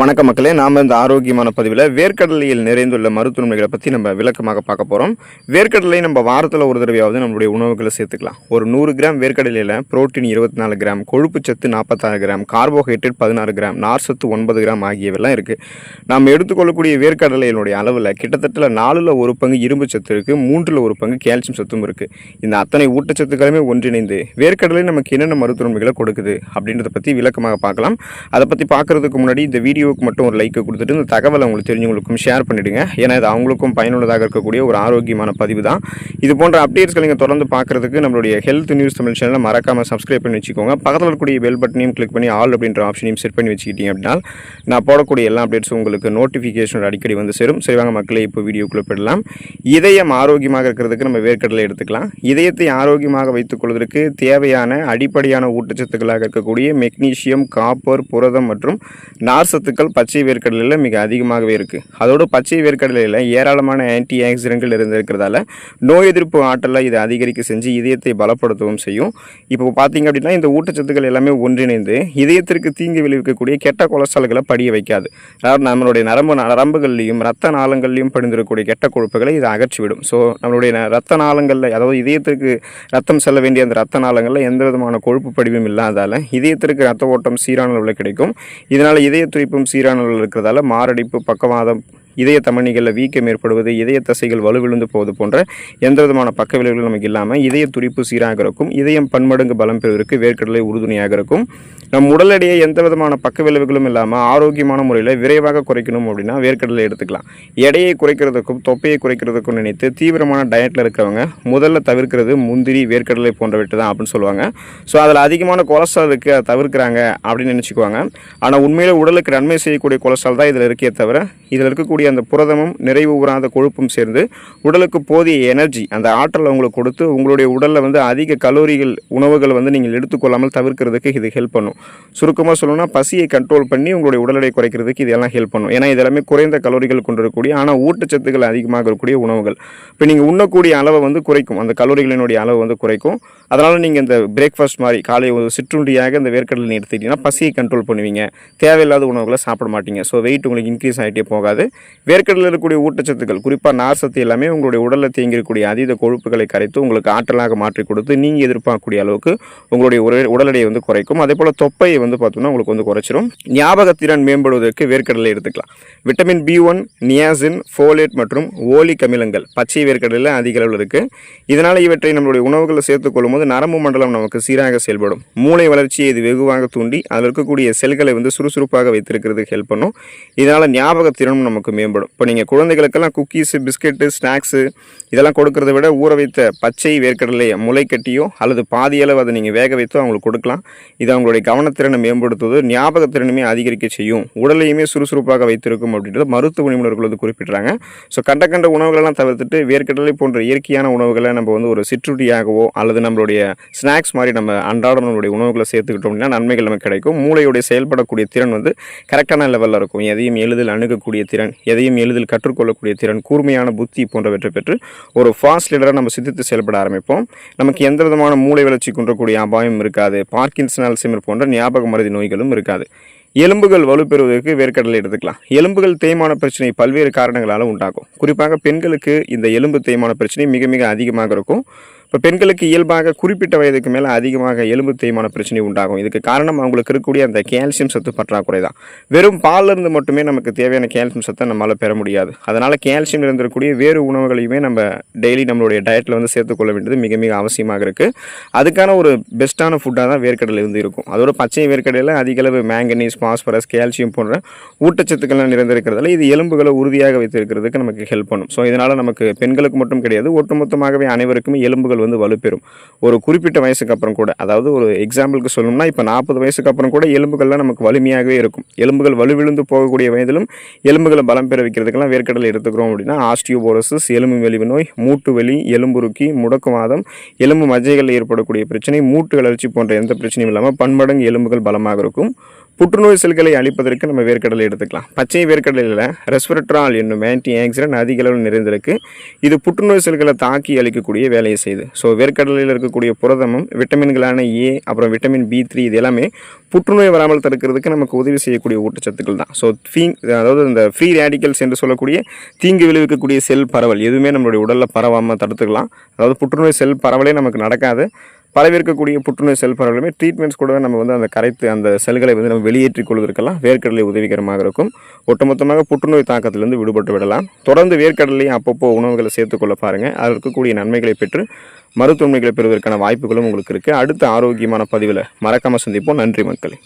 வணக்க மக்களே நாம் இந்த ஆரோக்கியமான பதிவில் வேர்க்கடலையில் நிறைந்துள்ள மருத்துவமைகளை பற்றி நம்ம விளக்கமாக பார்க்க போகிறோம் வேர்க்கடலை நம்ம வாரத்தில் ஒரு தடவையாவது நம்மளுடைய உணவுகளை சேர்த்துக்கலாம். ஒரு நூறு கிராம் வேர்க்கடலையில் புரோட்டீன் இருபத்தி நாலு கிராம் கொழுப்பு சத்து நாற்பத்தாறு கிராம் கார்போஹைட்ரேட் பதினாறு கிராம் நார் சத்து ஒன்பது கிராம் ஆகியவெல்லாம் இருக்குது நாம் எடுத்துக்கொள்ளக்கூடிய வேர்க்கடலையினுடைய அளவில் கிட்டத்தட்ட நாலில் ஒரு பங்கு இரும்பு சத்து இருக்குது மூன்றில் ஒரு பங்கு கால்சியம் சத்தும் இருக்குது இந்த அத்தனை ஊட்டச்சத்துக்களுமே ஒன்றிணைந்து வேர்க்கடலை நமக்கு என்னென்ன மருத்துவமைகளை கொடுக்குது அப்படின்றத பற்றி விளக்கமாக பார்க்கலாம். அதை பற்றி பார்க்குறதுக்கு முன்னாடி இந்த வீடியோ வீடியோவுக்கு மட்டும் ஒரு லைக் கொடுத்துட்டு இந்த தகவலை உங்களுக்கு தெரிஞ்சவங்களுக்கும் ஷேர் பண்ணிவிடுங்க ஏன்னா இது அவங்களுக்கும் பயனுள்ளதாக இருக்கக்கூடிய ஒரு ஆரோக்கியமான பதிவு தான். இது போன்ற அப்டேட்ஸ்களை நீங்கள் தொடர்ந்து பார்க்குறதுக்கு நம்மளுடைய ஹெல்த் நியூஸ் தமிழ் சேனலை மறக்காமல் சப்ஸ்கிரைப் பண்ணி வச்சுக்கோங்க. பக்கத்தில் இருக்கக்கூடிய பெல் பட்டனையும் கிளிக் பண்ணி ஆல் அப்படின்ற ஆப்ஷனையும் செட் பண்ணி வச்சுக்கிட்டீங்க அப்படின்னா நான் போடக்கூடிய எல்லா அப்டேட்ஸும் உங்களுக்கு நோட்டிஃபிகேஷன் அடிக்கடி வந்து சேரும். சரி வாங்க மக்களே இப்போ வீடியோக்குள்ளே போயிடலாம். இதயம் ஆரோக்கியமாக இருக்கிறதுக்கு நம்ம வேர்க்கடலை எடுத்துக்கலாம். இதயத்தை ஆரோக்கியமாக வைத்துக்கொள்வதற்கு தேவையான அடிப்படையான ஊட்டச்சத்துக்களாக இருக்கக்கூடிய மெக்னீசியம் காப்பர் புரதம் மற்றும் நார்சத்து சத்துக்கள் பச்சை வேர்க்கடலையில் மிக அதிகமாகவே இருக்குது அதோடு பச்சை வேர்க்கடலையில் ஏராளமான ஆன்டி ஆக்சிடென்ட்கள் இருந்திருக்கிறதால நோய் எதிர்ப்பு ஆற்றலை இதை அதிகரிக்க செஞ்சு இதயத்தை பலப்படுத்தவும் செய்யும். இப்போ பார்த்தீங்க அப்படின்னா இந்த ஊட்டச்சத்துக்கள் எல்லாமே ஒன்றிணைந்து இதயத்திற்கு தீங்கு விளைவிக்கக்கூடிய கெட்ட கொலஸ்ட்ரால்களை படிய வைக்காது. அதாவது நம்மளுடைய நரம்பு நரம்புகள்லையும் ரத்த நாளங்கள்லையும் படிந்திருக்கக்கூடிய கெட்ட கொழுப்புகளை இது அகற்றிவிடும். ஸோ நம்மளுடைய ரத்த நாளங்களில் அதாவது இதயத்திற்கு ரத்தம் செல்ல வேண்டிய அந்த ரத்த நாளங்களில் எந்த விதமான கொழுப்பு படிவும் இல்லாததால் இதயத்திற்கு ரத்த ஓட்டம் சீரான அளவில் கிடைக்கும். இதனால் இதய சீரானவர்கள் சீரான இருக்கிறதால மாரடைப்பு பக்கவாதம் இதய தமனிகளில் வீக்கம் ஏற்படுவது இதய தசைகள் வலுவிழுந்து போவது போன்ற எந்த விதமான பக்க விளைவுகளும் நமக்கு இல்லாமல் இதய துடிப்பு சீராக இருக்கும் இதயம் பன்மடங்கு பலம் பெறுவதற்கு வேர்க்கடலை உறுதுணையாக இருக்கும். நம் உடல் எடையை எந்த விதமான பக்க விளைவுகளும் இல்லாமல் ஆரோக்கியமான முறையில் விரைவாக குறைக்கணும் அப்படின்னா வேர்க்கடலை எடுத்துக்கலாம். எடையை குறைக்கிறதுக்கும் தொப்பையை குறைக்கிறதுக்கும் நினைத்து தீவிரமான டயட்டில் இருக்கிறவங்க முதல்ல தவிர்க்கிறது முந்திரி வேர்க்கடலை போன்றவற்றை தான் அப்படின்னு சொல்லுவாங்க. ஸோ அதில் அதிகமான கொலஸ்ட்ரால் இருக்குது அதை தவிர்க்கிறாங்க அப்படின்னு நினச்சிக்குவாங்க. ஆனால் உண்மையில் உடலுக்கு நன்மை செய்யக்கூடிய கொலஸ்ட்ரால் தான் இதில் இருக்கே தவிர இதில் இருக்கக்கூடிய அந்த புரதமும் நிறைவு உறாத கொழுப்பும் சேர்ந்து உடலுக்கு போதிய எனர்ஜி அந்த ஆற்றலை உங்களுக்கு கொடுத்து உங்களுடைய உடலில் வந்து அதிக கலோரிகள் உணவுகள் வந்து நீங்கள் எடுத்துக்கொள்ளாமல் தவிர்க்கிறதுக்கு இது ஹெல்ப் பண்ணும். சுருக்கமாக சொல்லணும்னா பசியை கண்ட்ரோல் பண்ணி உங்களுடைய உடல் எடை குறைக்கிறதுக்கு இதெல்லாம் ஹெல்ப் பண்ணும். ஏன்னா இதெல்லாமே குறைந்த கலோரிகள் கொண்டிருக்கக்கூடிய ஆனால் ஊட்டச்சத்துக்கள் அதிகமாக இருக்கக்கூடிய உணவுகள். இப்போ நீங்கள் உண்ணக்கூடிய அளவை வந்து குறைக்கும். அந்த கலோரிகளினுடைய அளவு வந்து குறைக்கும். அதனால் நீங்கள் இந்த பிரேக்ஃபாஸ்ட் மாதிரி காலை ஒரு சிற்றுண்டியாக இந்த வேர்க்கடலை எடுத்துக்கிட்டிங்கன்னா பசியை கண்ட்ரோல் பண்ணுவீங்க. தேவையில்லாத உணவுகளை சாப்பிட மாட்டீங்க. ஸோ வெயிட் உங்களுக்கு இன்க்ரீஸ் ஆகிட்டே போகாது. வேர்க்கடலில் இருக்கக்கூடிய ஊட்டச்சத்துக்கள் குறிப்பாக நார் சத்து எல்லாமே உங்களுடைய உடலில் தேங்கியிருக்கக்கூடிய அதீத கொழுப்புகளை கரைத்து உங்களுக்கு ஆற்றலாக மாற்றி கொடுத்து நீங்கள் எதிர்பார்க்கக்கூடிய அளவுக்கு உங்களுடைய உரை உடல் எடையை வந்து குறைக்கும். அதே போல் தொப்பையை வந்து பார்த்தோம்னா உங்களுக்கு வந்து குறைச்சிரும். ஞாபகத்திறன் மேம்படுவதற்கு வேர்க்கடலை எடுத்துக்கலாம். Vitamin B one niacin folate மற்றும் ஓலிக் அமிலங்கள் பச்சை வேர்க்கடலில் அதிக அளவில் இருக்குது இதனால் இவற்றை நம்மளுடைய உணவுகளை சேர்த்துக்கொள்ளும் போது நரம்பு மண்டலம் நமக்கு சீராக செயல்படும். மூளை வளர்ச்சியை இது வெகுவாக தூண்டி அதில் இருக்கக்கூடிய செல்களை வந்து சுறுசுறுப்பாக வைத்திருக்கிறதுக்கு ஹெல்ப் பண்ணும். இதனால் ஞாபகத்திறனும் நமக்கு மேம்படும். இப்போ நீங்கள் குழந்தைகளுக்கெல்லாம் குக்கீஸு பிஸ்கெட்டு ஸ்நாக்ஸு இதெல்லாம் கொடுக்கறத விட ஊற வைத்த பச்சை வேர்க்கடலையை முளை கட்டியோ அல்லது பாதியளவு அதை நீங்கள் வேக வைத்தோ அவங்களுக்கு கொடுக்கலாம். இது அவங்களுடைய கவனத்திறனை மேம்படுத்துவது ஞாபகத்திறனுமே அதிகரிக்க செய்யும் உடலையுமே சுறுசுறுப்பாக வைத்திருக்கும் அப்படின்றது மருத்துவ நிபுணர்கள் வந்து குறிப்பிட்றாங்க. ஸோ கண்ட கண்ட உணவுகளெல்லாம் தவிர்த்துட்டு வேர்க்கடலை போன்ற இயற்கையான உணவுகளை நம்ம வந்து ஒரு சிற்றுண்டியாகவோ அல்லது நம்மளுடைய ஸ்நாக்ஸ் மாதிரி நம்ம அன்றாடம் நம்மளுடைய உணவுகளை சேர்த்துக்கிட்டோம் அப்படின்னா நன்மைகள் நமக்கு கிடைக்கும். மூளையுடைய செயல்படக்கூடிய திறன் வந்து கரெக்டான லெவலில் இருக்கும். எதையும் எளிதில் அணுகக்கூடிய திறன் எதையும் எளிதில் கற்றுக்கொள்ளக்கூடிய திறன் கூர்மையான புத்தி போன்றவற்றை பெற்று ஒரு ஃபாஸ்ட் லீடராக நம்ம சிந்தித்து செயல்பட ஆரம்பிப்போம். நமக்கு எந்த விதமான மூளை வளர்ச்சி குன்றக்கூடிய அபாயம் இருக்காது. பார்க்கின்சன் அல்சைமர் போன்ற ஞாபக மருதி நோய்களும் இருக்காது. எலும்புகள் வலுப்பெறுவதற்கு வேர்க்கடலை எடுத்துக்கலாம். எலும்புகள் தேய்மான பிரச்சனை பல்வேறு காரணங்களால் உண்டாகும். குறிப்பாக பெண்களுக்கு இந்த எலும்பு தேய்மான பிரச்சனை மிக மிக அதிகமாக இருக்கும். இப்போ பெண்களுக்கு இயல்பாக குறிப்பிட்ட வயதுக்கு மேலே அதிகமாக எலும்பு தேய்மான பிரச்சனை உண்டாகும். இதுக்கு காரணம் அவங்களுக்கு இருக்கக்கூடிய அந்த கால்சியம் சத்து பற்றாக்குறை தான். வெறும் பால்ல இருந்து மட்டுமே நமக்கு தேவையான கால்சியம் சத்தை நம்மளால் பெற முடியாது. அதனால் கால்சியம் இருந்திருக்கக்கூடிய வேறு உணவுகளையுமே நம்ம டெய்லி நம்மளுடைய டயட்டில் வந்து சேர்த்துக்கொள்ள வேண்டியது மிக மிக அவசியமாக இருக்குது அதுக்கான ஒரு பெஸ்ட்டான ஃபுட்டாக தான் வேர்க்கடலை இருந்து இருக்கும். அதோட பச்சை வேர்க்கடையில் அதிகளவு மேங்கனீஸ் பாஸ்பரஸ் கால்சியம் போன்ற ஊட்டச்சத்துக்கள்லாம் நிறைந்திருக்கிறதால இது எலும்புகளை உறுதியாக வைத்திருக்கிறதுக்கு நமக்கு ஹெல்ப் பண்ணும். ஸோ இதனால் நமக்கு பெண்களுக்கு மட்டும் கிடையாது ஒட்டுமொத்தமாகவே அனைவருக்குமே எலும்புகள் வந்து வலுப்பெறும். ஒரு குறிப்பிட்ட வயசுக்கு அப்புறம் கூட அதாவது ஒரு எக்ஸாம்பிளுக்கு சொல்லணும்னா இப்போ நாற்பது வயசுக்கு அப்புறம் கூட எலும்புகள்லாம் நமக்கு வலிமையாகவே இருக்கும். எலும்புகள் வலுவிழுந்து போகக்கூடிய வயதிலும் எலும்புகளை பலம் பெற வைக்கிறதுக்கெல்லாம் வேர்க்கடலை எடுத்துக்கிறோம் அப்படின்னா ஆஸ்டியோபோரோசிஸ் எலும்பு வெளிவு நோய் மூட்டு வலி எலும்புருக்கி முடக்குவாதம் எலும்பு மஜ்ஜைகளில் ஏற்படக்கூடிய பிரச்சனை மூட்டு வளர்ச்சி போன்ற எந்த பிரச்சனையும் இல்லாமல் பன்மடங்கு எலும்புகள் பலமாக இருக்கும். புற்றுநோய் செல்களை அழிப்பதற்கு நம்ம வேர்க்கடலை எடுத்துக்கலாம். பச்சை வேர்க்கடலையில் ரெஸ்பிரட்ரால் என்னும் ஆன்டி ஆக்சிடென்ட் அதிக அளவில் நிறைந்திருக்கு. இது புற்றுநோய் செல்களை தாக்கி அழிக்கக்கூடிய வேலையை செய்யுது. ஸோ வேர்க்கடலையில் இருக்கக்கூடிய புரதமும் விட்டமின்களான ஏ அப்புறம் விட்டமின் பி த்ரீ இது எல்லாமே புற்றுநோய் வராமல் தடுக்கிறதுக்கு நமக்கு உதவி செய்யக்கூடிய ஊட்டச்சத்துக்கள் தான். ஸோ ஃபீ அதாவது இந்த ஃப்ரீ ரேடிக்கல்ஸ் என்று சொல்லக்கூடிய தீங்கு விளைவிக்கக்கூடிய செல் பரவல் எதுவுமே நம்மளுடைய உடலில் பரவாமல் தடுத்துக்கலாம். அதாவது புற்றுநோய் செல் பரவலே நமக்கு நடக்காது. பரவிருக்கக்கூடிய புற்றுநோய் செல் பரவலுமே ட்ரீட்மெண்ட்ஸ் கூட நம்ம வந்து அந்த கரைத்து அந்த செல்களை வந்து நம்ம வெளியேற்றிக் கொள்வதற்கெல்லாம் வேர்க்கடலை உதவிகரமாக இருக்கும். ஒட்டுமொத்தமாக புற்றுநோய் தாக்கத்திலிருந்து விடுபட்டு விடலாம். தொடர்ந்து வேர்க்கடலையும் அப்பப்போ உணவுகளை சேர்த்துக்கொள்ள பாருங்கள் அதில் இருக்கக்கூடிய நன்மைகளை பெற்று மருத்துவமனைகளை பெறுவதற்கான வாய்ப்புகளும் உங்களுக்கு இருக்குது அடுத்த ஆரோக்கியமான பதிவில் மறக்காமல் சந்திப்போம். நன்றி மக்களே.